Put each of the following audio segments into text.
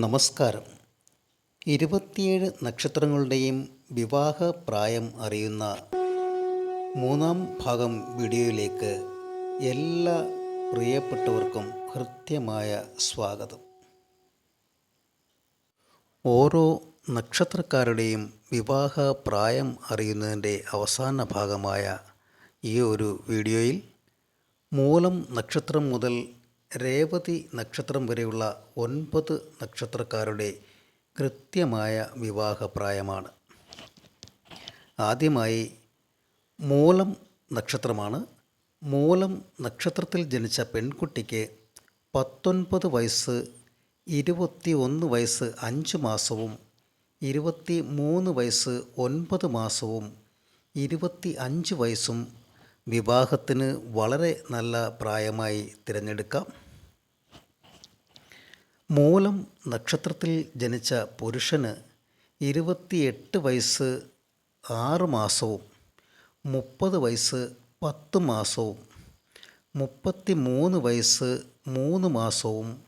നമസ്കാരം. ഇരുപത്തിയേഴ് നക്ഷത്രങ്ങളുടെയും വിവാഹ പ്രായം അറിയുന്ന മൂന്നാം ഭാഗം വീഡിയോയിലേക്ക് എല്ലാ പ്രിയപ്പെട്ടവർക്കും ഹൃദ്യമായ സ്വാഗതം. ഓരോ നക്ഷത്രക്കാരുടെയും വിവാഹ പ്രായം അറിയുന്നതിന്റെ അവസാന ഭാഗമായ ഈ ഒരു വീഡിയോയിൽ മൂലം നക്ഷത്രം മുതൽ രേവതി നക്ഷത്രം വരെയുള്ള ഒൻപത് നക്ഷത്രക്കാരുടെ കൃത്യമായ വിവാഹപ്രായമാണ്. ആദ്യമായി മൂലം നക്ഷത്രമാണ്. മൂലം നക്ഷത്രത്തിൽ ജനിച്ച പെൺകുട്ടിക്ക് പത്തൊൻപത് വയസ്സ് ഇരുപത്തി ഒന്ന് വയസ്സ് അഞ്ച് മാസവും ഇരുപത്തി മൂന്ന് വയസ്സ് ഒൻപത് മാസവും ഇരുപത്തി അഞ്ച് വയസ്സും വിവാഹത്തിന് വളരെ നല്ല പ്രായമായി തിരഞ്ഞെടുക്കാം. മൂലം നക്ഷത്രത്തിൽ ജനിച്ച പുരുഷന് ഇരുപത്തിയെട്ട് വയസ്സ് ആറ് മാസവും മുപ്പത് വയസ്സ് പത്ത് മാസവും മുപ്പത്തി മൂന്ന് വയസ്സ് മൂന്ന് മാസവും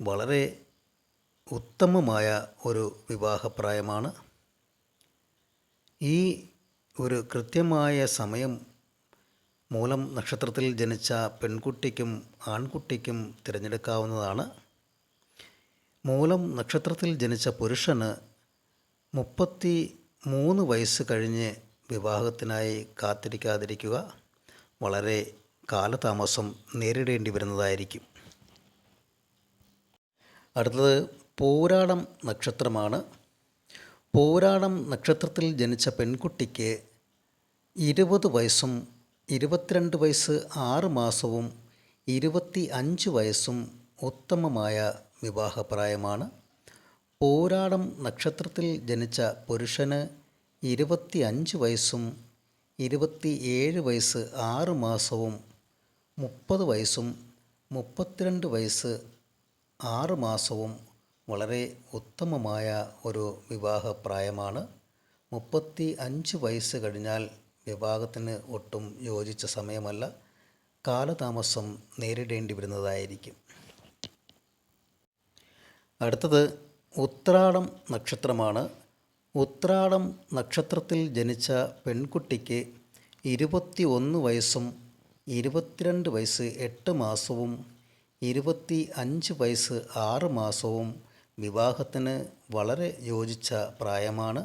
വളരെ ഉത്തമമായ ഒരു വിവാഹപ്രായമാണ്. ഈ ഒരു കൃത്യമായ സമയം മൂലം നക്ഷത്രത്തിൽ ജനിച്ച പെൺകുട്ടിക്കും ആൺകുട്ടിക്കും തിരഞ്ഞെടുക്കാവുന്നതാണ്. മൂലം നക്ഷത്രത്തിൽ ജനിച്ച പുരുഷന് മുപ്പത്തി മൂന്ന് വയസ്സ് കഴിഞ്ഞ് വിവാഹത്തിനായി കാത്തിരിക്കാതിരിക്കുക വളരെ കാലതാമസം നേരിടേണ്ടി വരുന്നതായിരിക്കും. അടുത്തത് പൂരാടം നക്ഷത്രമാണ്. പൂരാടം നക്ഷത്രത്തിൽ ജനിച്ച പെൺകുട്ടിക്ക് ഇരുപത് വയസ്സും ഇരുപത്തിരണ്ട് വയസ്സ് ആറ് മാസവും ഇരുപത്തി അഞ്ച് വയസ്സും ഉത്തമമായ വിവാഹപ്രായമാണ്. പോരാടം നക്ഷത്രത്തിൽ ജനിച്ച പുരുഷന് ഇരുപത്തി അഞ്ച് വയസ്സും ഇരുപത്തി ഏഴ് വയസ്സ് ആറ് മാസവും മുപ്പത് വയസ്സും മുപ്പത്തിരണ്ട് വയസ്സ് ആറ് മാസവും വളരെ ഉത്തമമായ ഒരു വിവാഹപ്രായമാണ്. മുപ്പത്തി അഞ്ച് വയസ്സ് കഴിഞ്ഞാൽ വിവാഹത്തിന് ഒട്ടും യോജിച്ച സമയമല്ല. കാലതാമസം നേരിടേണ്ടി വരുന്നതായിരിക്കും. അടുത്തത് ഉത്രാടം നക്ഷത്രമാണ്. ഉത്രാടം നക്ഷത്രത്തിൽ ജനിച്ച പെൺകുട്ടിക്ക് ഇരുപത്തി ഒന്ന് വയസ്സും ഇരുപത്തിരണ്ട് വയസ്സ് എട്ട് മാസവും ഇരുപത്തി അഞ്ച് വയസ്സ് ആറ് മാസവും വിവാഹത്തിന് വളരെ യോജിച്ച പ്രായമാണ്.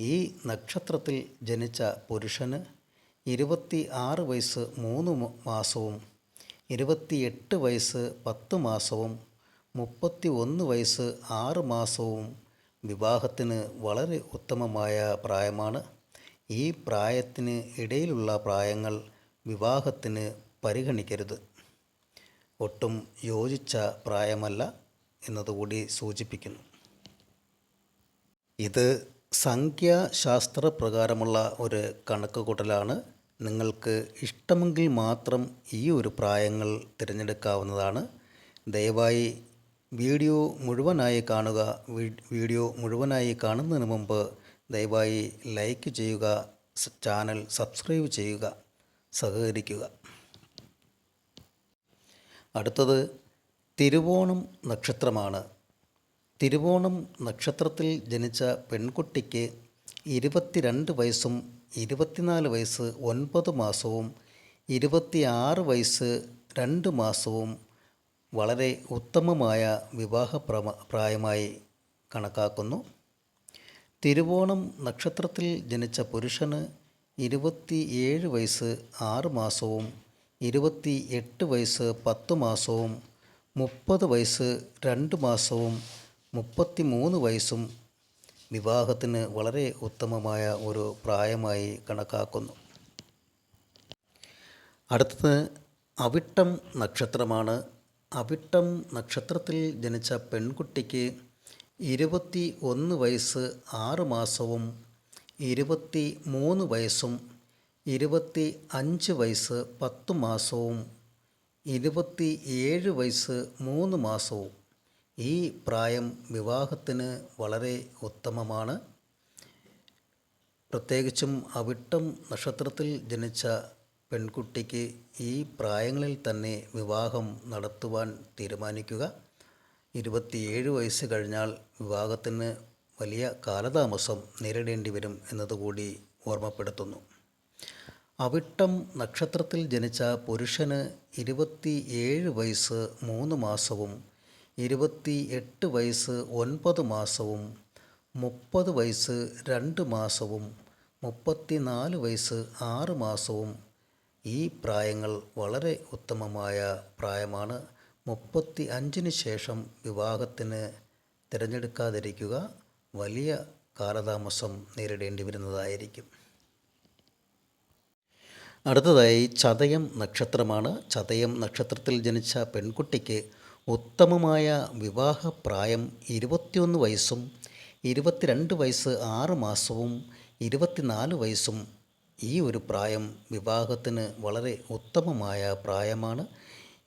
ഈ നക്ഷത്രത്തിൽ ജനിച്ച പുരുഷന് ഇരുപത്തി ആറ് വയസ്സ് മൂന്ന് മാസവും ഇരുപത്തിയെട്ട് വയസ്സ് പത്ത് മാസവും മുപ്പത്തി ഒന്ന് വയസ്സ് ആറ് മാസവും വിവാഹത്തിന് വളരെ ഉത്തമമായ പ്രായമാണ്. ഈ പ്രായത്തിന് ഇടയിലുള്ള പ്രായങ്ങൾ വിവാഹത്തിന് പരിഗണിക്കരുത്. ഒട്ടും യോജിച്ച പ്രായമല്ല എന്നതുകൂടി സൂചിപ്പിക്കുന്നു. ഇത് സംഖ്യാശാസ്ത്ര പ്രകാരമുള്ള ഒരു കണക്ക് കൂട്ടലാണ് നിങ്ങൾക്ക് ഇഷ്ടമെങ്കിൽ മാത്രം ഈ ഒരു പ്രായങ്ങൾ തിരഞ്ഞെടുക്കാവുന്നതാണ്. ദയവായി വീഡിയോ മുഴുവനായി കാണുക വീഡിയോ മുഴുവനായി കാണുന്നതിന് മുമ്പ് ദയവായി ലൈക്ക് ചെയ്യുക ചാനൽ സബ്സ്ക്രൈബ് ചെയ്യുക സഹകരിക്കുക. അടുത്തത് തിരുവോണം നക്ഷത്രമാണ്. തിരുവോണം നക്ഷത്രത്തിൽ ജനിച്ച പെൺകുട്ടിക്ക് ഇരുപത്തിരണ്ട് വയസ്സും ഇരുപത്തിനാല് വയസ്സ് ഒൻപത് മാസവും ഇരുപത്തിയാറ് വയസ്സ് രണ്ട് മാസവും വളരെ ഉത്തമമായ വിവാഹ പ്രായമായി കണക്കാക്കുന്നു. തിരുവോണം നക്ഷത്രത്തിൽ ജനിച്ച പുരുഷന് ഇരുപത്തി ഏഴ് വയസ്സ് ആറ് മാസവും ഇരുപത്തി എട്ട് വയസ്സ് പത്ത് മാസവും മുപ്പത് വയസ്സ് രണ്ട് മാസവും മുപ്പത്തി മൂന്ന് വയസ്സും വിവാഹത്തിന് വളരെ ഉത്തമമായ ഒരു പ്രായമായി കണക്കാക്കുന്നു. അടുത്തത് അവിട്ടം നക്ഷത്രമാണ്. അവിട്ടം നക്ഷത്രത്തിൽ ജനിച്ച പെൺകുട്ടിക്ക് ഇരുപത്തി ഒന്ന് വയസ്സ് ആറ് മാസവും ഇരുപത്തി മൂന്ന് വയസ്സും ഇരുപത്തി അഞ്ച് വയസ്സ് പത്ത് മാസവും ഇരുപത്തി ഏഴ് വയസ്സ് മൂന്ന് മാസവും. ഈ പ്രായം വിവാഹത്തിന് വളരെ ഉത്തമമാണ്. പ്രത്യേകിച്ചും അവിട്ടം നക്ഷത്രത്തിൽ ജനിച്ച പെൺകുട്ടിക്ക് ഈ പ്രായങ്ങളിൽ തന്നെ വിവാഹം നടത്തുവാൻ തീരുമാനിക്കുക. ഇരുപത്തിയേഴ് വയസ്സ് കഴിഞ്ഞാൽ വിവാഹത്തിന് വലിയ കാലതാമസം നേരിടേണ്ടി വരും എന്നതുകൂടി ഓർമ്മപ്പെടുത്തുന്നു. അവിട്ടം നക്ഷത്രത്തിൽ ജനിച്ച പുരുഷന് ഇരുപത്തിയേഴ് വയസ്സ് മൂന്ന് മാസവും ഇരുപത്തി എട്ട് വയസ്സ് ഒൻപത് മാസവും മുപ്പത് വയസ്സ് രണ്ട് മാസവും മുപ്പത്തിനാല് വയസ്സ് ആറ് മാസവും ഈ പ്രായങ്ങൾ വളരെ ഉത്തമമായ പ്രായമാണ്. മുപ്പത്തി അഞ്ചിന് ശേഷം വിവാഹത്തിന് തിരഞ്ഞെടുക്കാതിരിക്കുക വലിയ കാലതാമസം നേരിടേണ്ടി വരുന്നതായിരിക്കും. അടുത്തതായി ചതയം നക്ഷത്രമാണ്. ചതയം നക്ഷത്രത്തിൽ ജനിച്ച പെൺകുട്ടിക്ക് ഉത്തമമായ വിവാഹ പ്രായം ഇരുപത്തിയൊന്ന് വയസ്സും ഇരുപത്തിരണ്ട് വയസ്സ് ആറ് മാസവും ഇരുപത്തിനാല് വയസ്സും ഈ ഒരു പ്രായം വിവാഹത്തിന് വളരെ ഉത്തമമായ പ്രായമാണ്.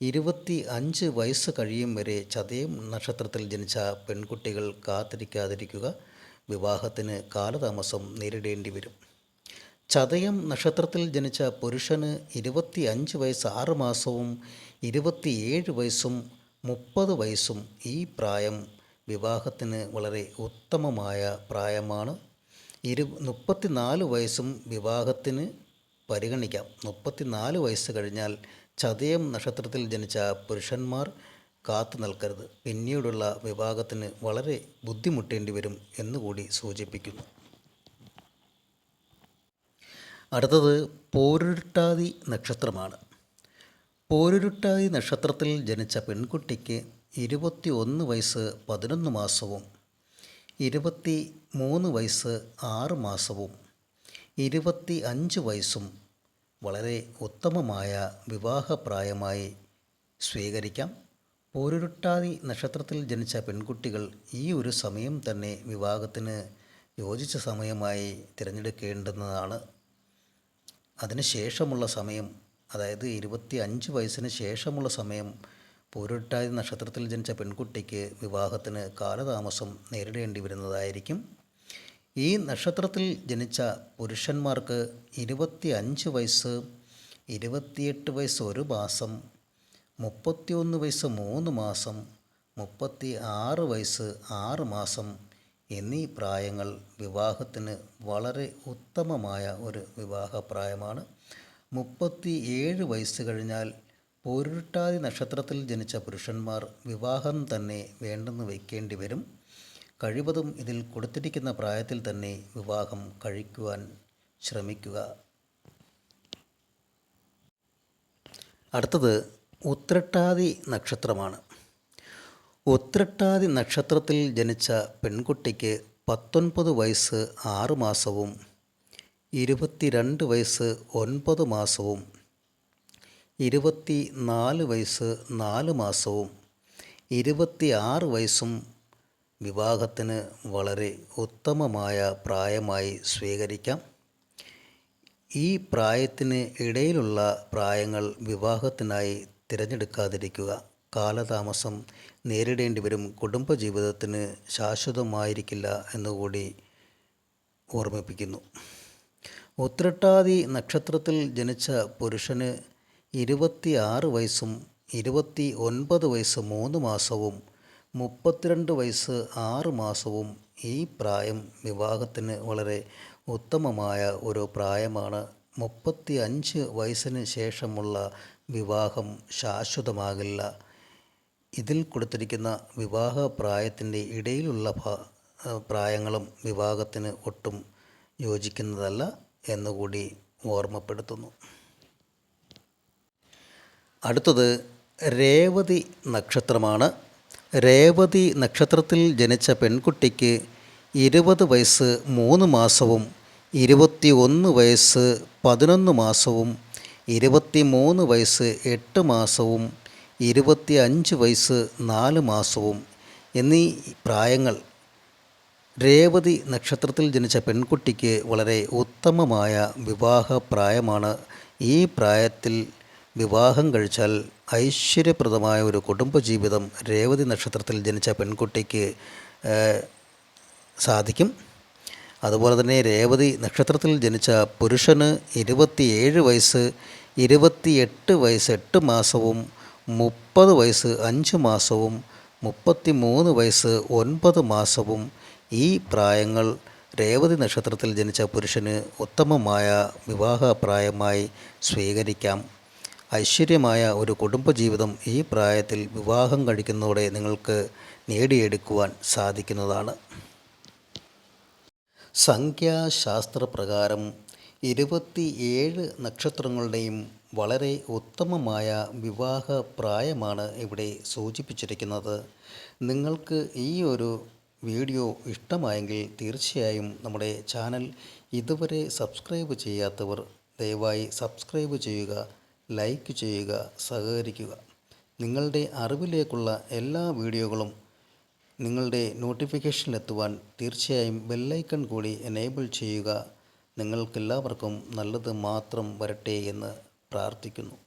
ഇരുപത്തി അഞ്ച് വയസ്സ് കഴിയും വരെ ചതയം നക്ഷത്രത്തിൽ ജനിച്ച പെൺകുട്ടികൾ കാത്തിരിക്കാതിരിക്കുക വിവാഹത്തിന് കാലതാമസം നേരിടേണ്ടി വരും. ചതയം നക്ഷത്രത്തിൽ ജനിച്ച പുരുഷന് ഇരുപത്തി അഞ്ച് വയസ്സ് ആറ് മാസവും ഇരുപത്തിയേഴ് വയസ്സും മുപ്പത് വയസ്സും ഈ പ്രായം വിവാഹത്തിന് വളരെ ഉത്തമമായ പ്രായമാണ്. ഇരു മുപ്പത്തിനാല് വയസ്സും വിവാഹത്തിന് പരിഗണിക്കാം. മുപ്പത്തിനാല് വയസ്സ് കഴിഞ്ഞാൽ ചതയം നക്ഷത്രത്തിൽ ജനിച്ച പുരുഷന്മാർ കാത്തു നിൽക്കരുത്. പിന്നീടുള്ള വിവാഹത്തിന് വളരെ ബുദ്ധിമുട്ടേണ്ടി വരും എന്നുകൂടി സൂചിപ്പിക്കുന്നു. അടുത്തത് പോരുരുട്ടാതി നക്ഷത്രമാണ്. പോരുരുട്ടാതി നക്ഷത്രത്തിൽ ജനിച്ച പെൺകുട്ടിക്ക് ഇരുപത്തി ഒന്ന് വയസ്സ് പതിനൊന്ന് മാസവും ഇരുപത്തി മൂന്ന് വയസ്സ് ആറ് മാസവും ഇരുപത്തി അഞ്ച് വയസ്സും വളരെ ഉത്തമമായ വിവാഹപ്രായമായി സ്വീകരിക്കാം. പോരുരുട്ടാതി നക്ഷത്രത്തിൽ ജനിച്ച പെൺകുട്ടികൾ ഈ ഒരു സമയം തന്നെ വിവാഹത്തിന് യോജിച്ച സമയമായി തിരഞ്ഞെടുക്കേണ്ടുന്നതാണ്. അതിന് ശേഷമുള്ള സമയം അതായത് ഇരുപത്തി അഞ്ച് വയസ്സിന് ശേഷമുള്ള സമയം പൂരുട്ടാതി നക്ഷത്രത്തിൽ ജനിച്ച പെൺകുട്ടിക്ക് വിവാഹത്തിന് കാലതാമസം നേരിടേണ്ടി വരുന്നതായിരിക്കും. ഈ നക്ഷത്രത്തിൽ ജനിച്ച പുരുഷന്മാർക്ക് ഇരുപത്തി അഞ്ച് വയസ്സ് ഇരുപത്തിയെട്ട് വയസ്സ് ഒരു മാസം മുപ്പത്തിയൊന്ന് വയസ്സ് മൂന്ന് മാസം മുപ്പത്തി ആറ് വയസ്സ് ആറ് മാസം എന്നീ പ്രായങ്ങൾ വിവാഹത്തിന് വളരെ ഉത്തമമായ ഒരു വിവാഹപ്രായമാണ്. മുപ്പത്തി ഏഴ് വയസ്സ് കഴിഞ്ഞാൽ പൊരുട്ടാതി നക്ഷത്രത്തിൽ ജനിച്ച പുരുഷന്മാർ വിവാഹം തന്നെ വേണ്ടെന്ന് വയ്ക്കേണ്ടി വരും. കഴിവതും ഇതിൽ കൊടുത്തിരിക്കുന്ന പ്രായത്തിൽ തന്നെ വിവാഹം കഴിക്കുവാൻ ശ്രമിക്കുക. അടുത്തത് ഉത്രട്ടാതി നക്ഷത്രമാണ്. ഉത്രട്ടാതി നക്ഷത്രത്തിൽ ജനിച്ച പെൺകുട്ടിക്ക് പത്തൊൻപത് വയസ്സ് ആറ് മാസവും ഇരുപത്തിരണ്ട് വയസ്സ് ഒൻപത് മാസവും ഇരുപത്തി നാല് വയസ്സ് നാല് മാസവും ഇരുപത്തി ആറ് വയസ്സും വിവാഹത്തിന് വളരെ ഉത്തമമായ പ്രായമായി സ്വീകരിക്കാം. ഈ പ്രായത്തിന് ഇടയിലുള്ള പ്രായങ്ങൾ വിവാഹത്തിനായി തിരഞ്ഞെടുക്കാതിരിക്കുക. കാലതാമസം നേരിടേണ്ടി വരും കുടുംബജീവിതത്തിന് ശാശ്വതമായിരിക്കില്ല എന്നുകൂടി ഓർമ്മിപ്പിക്കുന്നു. ഉത്രട്ടാതി നക്ഷത്രത്തിൽ ജനിച്ച പുരുഷന് ഇരുപത്തി ആറ് വയസ്സും ഇരുപത്തി ഒൻപത് വയസ്സ് മൂന്ന് മാസവും മുപ്പത്തിരണ്ട് വയസ്സ് ആറ് മാസവും ഈ പ്രായം വിവാഹത്തിന് വളരെ ഉത്തമമായ ഒരു പ്രായമാണ്. മുപ്പത്തി അഞ്ച് വയസ്സിന് ശേഷമുള്ള വിവാഹം ശാശ്വതമാകില്ല. ഇതിൽ കൊടുത്തിരിക്കുന്ന വിവാഹ പ്രായത്തിന്റെ ഇടയിലുള്ള പ്രായങ്ങളും വിവാഹത്തിന് ഒട്ടും യോജിക്കുന്നതല്ല എന്നുകൂടി ഓർമ്മപ്പെടുത്തുന്നു. അടുത്തത് രേവതി നക്ഷത്രമാണ്. രേവതി നക്ഷത്രത്തിൽ ജനിച്ച പെൺകുട്ടിക്ക് ഇരുപത് വയസ്സ് മൂന്ന് മാസവും ഇരുപത്തി ഒന്ന് വയസ്സ് പതിനൊന്ന് മാസവും ഇരുപത്തി മൂന്ന് വയസ്സ് എട്ട് മാസവും ഇരുപത്തി അഞ്ച് വയസ്സ് നാല് മാസവും എന്നീ പ്രായങ്ങൾ രേവതി നക്ഷത്രത്തിൽ ജനിച്ച പെൺകുട്ടിക്ക് വളരെ ഉത്തമമായ വിവാഹ പ്രായമാണ് ഈ പ്രായത്തിൽ വിവാഹം കഴിച്ചാൽ ഐശ്വര്യപ്രദമായ ഒരു കുടുംബജീവിതം രേവതി നക്ഷത്രത്തിൽ ജനിച്ച പെൺകുട്ടിക്ക് സാധിക്കും. അതുപോലെ തന്നെ രേവതി നക്ഷത്രത്തിൽ ജനിച്ച പുരുഷന് ഇരുപത്തിയേഴ് വയസ്സ് ഇരുപത്തിയെട്ട് വയസ്സ് എട്ട് മാസവും മുപ്പത് വയസ്സ് അഞ്ച് മാസവും മുപ്പത്തി മൂന്ന് വയസ്സ് ഒൻപത് മാസവും ഈ പ്രായങ്ങൾ രേവതി നക്ഷത്രത്തിൽ ജനിച്ച പുരുഷന് ഉത്തമമായ വിവാഹപ്രായമായി സ്വീകരിക്കാം. ഐശ്വര്യമായ ഒരു കുടുംബജീവിതം ഈ പ്രായത്തിൽ വിവാഹം കഴിക്കുന്നതോടെ നിങ്ങൾക്ക് നേടിയെടുക്കുവാൻ സാധിക്കുന്നതാണ്. സംഖ്യാശാസ്ത്രപ്രകാരം ഇരുപത്തിയേഴ് നക്ഷത്രങ്ങളുടെയും വളരെ ഉത്തമമായ വിവാഹ പ്രായമാണ് ഇവിടെ സൂചിപ്പിച്ചിരിക്കുന്നത്. നിങ്ങൾക്ക് ഈ ഒരു വീഡിയോ ഇഷ്ടമായെങ്കിൽ തീർച്ചയായും നമ്മുടെ ചാനൽ ഇതുവരെ സബ്സ്ക്രൈബ് ചെയ്യാത്തവർ ദയവായി സബ്സ്ക്രൈബ് ചെയ്യുക. ലൈക്ക് ചെയ്യുക സഹകരിക്കുക. നിങ്ങളുടെ അറിവിലേക്കുള്ള എല്ലാ വീഡിയോകളും നിങ്ങളുടെ നോട്ടിഫിക്കേഷനിലെത്തുവാൻ തീർച്ചയായും ബെല്ലൈക്കൺ കൂടി എനേബിൾ ചെയ്യുക. നിങ്ങൾക്കെല്ലാവർക്കും നല്ലത് മാത്രം വരട്ടെ എന്ന് പ്രാർത്ഥിക്കുന്നു.